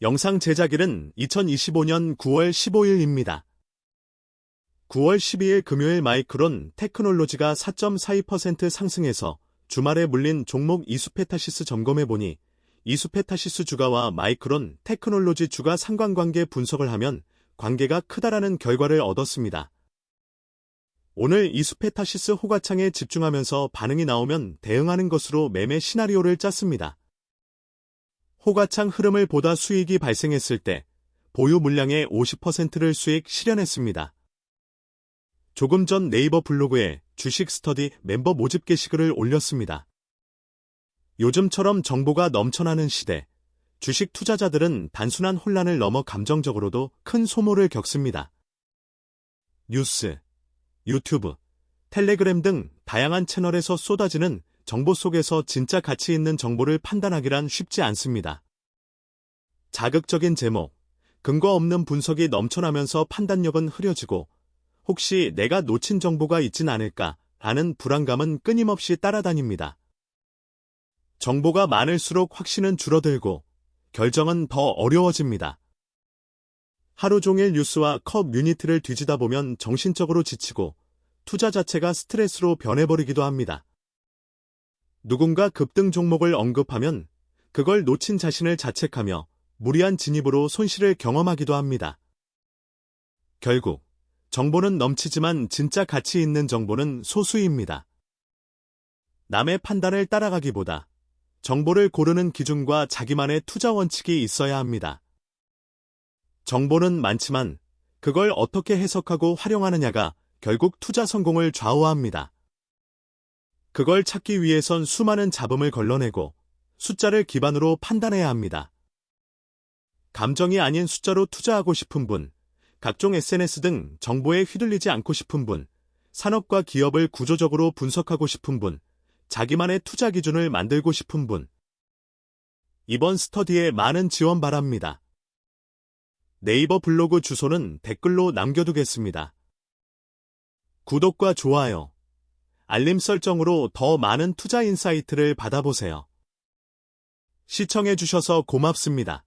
영상 제작일은 2025년 9월 15일입니다. 9월 12일 금요일 마이크론 테크놀로지가 4.42% 상승해서 주말에 물린 종목 이수페타시스 점검해보니 이수페타시스 주가와 마이크론 테크놀로지 주가 상관관계 분석을 하면 관계가 크다라는 결과를 얻었습니다. 오늘 이수페타시스 호가창에 집중하면서 반응이 나오면 대응하는 것으로 매매 시나리오를 짰습니다. 호가창 흐름을 보다 수익이 발생했을 때 보유 물량의 50%를 수익 실현했습니다. 조금 전 네이버 블로그에 주식 스터디 멤버 모집 게시글을 올렸습니다. 요즘처럼 정보가 넘쳐나는 시대, 주식 투자자들은 단순한 혼란을 넘어 감정적으로도 큰 소모를 겪습니다. 뉴스, 유튜브, 텔레그램 등 다양한 채널에서 쏟아지는 정보 속에서 진짜 가치 있는 정보를 판단하기란 쉽지 않습니다. 자극적인 제목, 근거 없는 분석이 넘쳐나면서 판단력은 흐려지고 혹시 내가 놓친 정보가 있진 않을까 하는 불안감은 끊임없이 따라다닙니다. 정보가 많을수록 확신은 줄어들고 결정은 더 어려워집니다. 하루 종일 뉴스와 컵 유니트를 뒤지다 보면 정신적으로 지치고 투자 자체가 스트레스로 변해버리기도 합니다. 누군가 급등 종목을 언급하면 그걸 놓친 자신을 자책하며 무리한 진입으로 손실을 경험하기도 합니다. 결국 정보는 넘치지만 진짜 가치 있는 정보는 소수입니다. 남의 판단을 따라가기보다 정보를 고르는 기준과 자기만의 투자 원칙이 있어야 합니다. 정보는 많지만 그걸 어떻게 해석하고 활용하느냐가 결국 투자 성공을 좌우합니다. 그걸 찾기 위해선 수많은 잡음을 걸러내고 숫자를 기반으로 판단해야 합니다. 감정이 아닌 숫자로 투자하고 싶은 분, 각종 SNS 등 정보에 휘둘리지 않고 싶은 분, 산업과 기업을 구조적으로 분석하고 싶은 분, 자기만의 투자 기준을 만들고 싶은 분. 이번 스터디에 많은 지원 바랍니다. 네이버 블로그 주소는 댓글로 남겨두겠습니다. 구독과 좋아요, 알림 설정으로 더 많은 투자 인사이트를 받아보세요. 시청해주셔서 고맙습니다.